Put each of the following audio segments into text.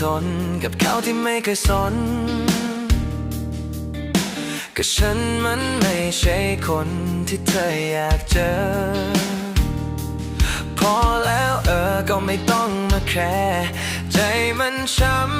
ทนกับเขาที่ไม่เคยสน ก็ฉันมันไม่ใช่คนที่เธออยากเจอ พอแล้วเออก็ไม่ต้องมาแคร์ใจมันช้ำ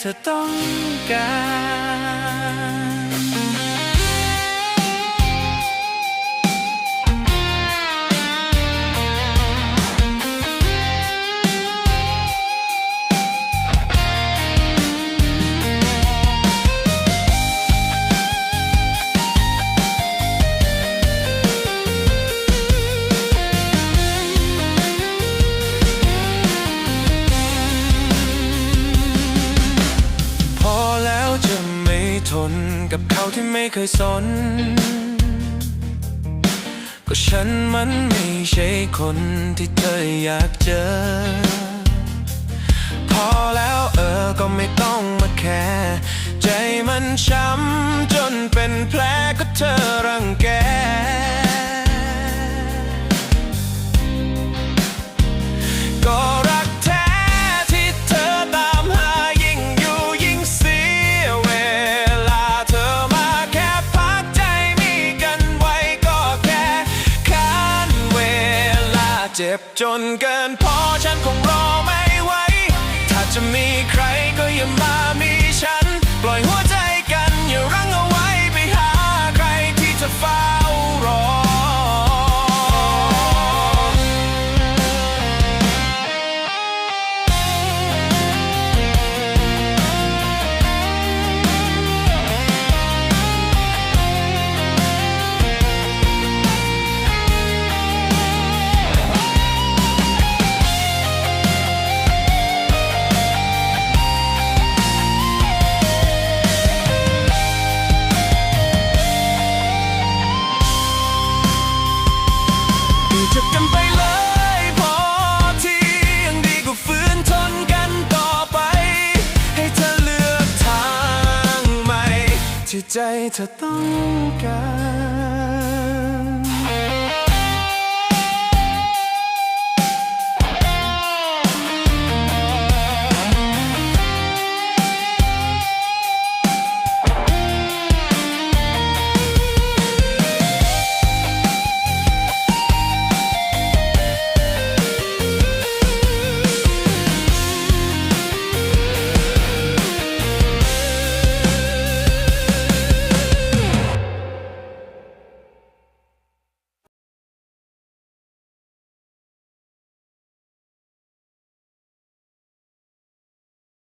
เธอต้องการ ที่ไม่เคยสน ก็ฉันมันไม่ใช่คนที่เธออยากเจอ พอแล้วเออ เจ็บจนเกินพอฉันคงรอไม่ไหว ถ้าจะมีใครก็อย่ามามีฉัน ปล่อยหัว ที่ใจเธอต้องการ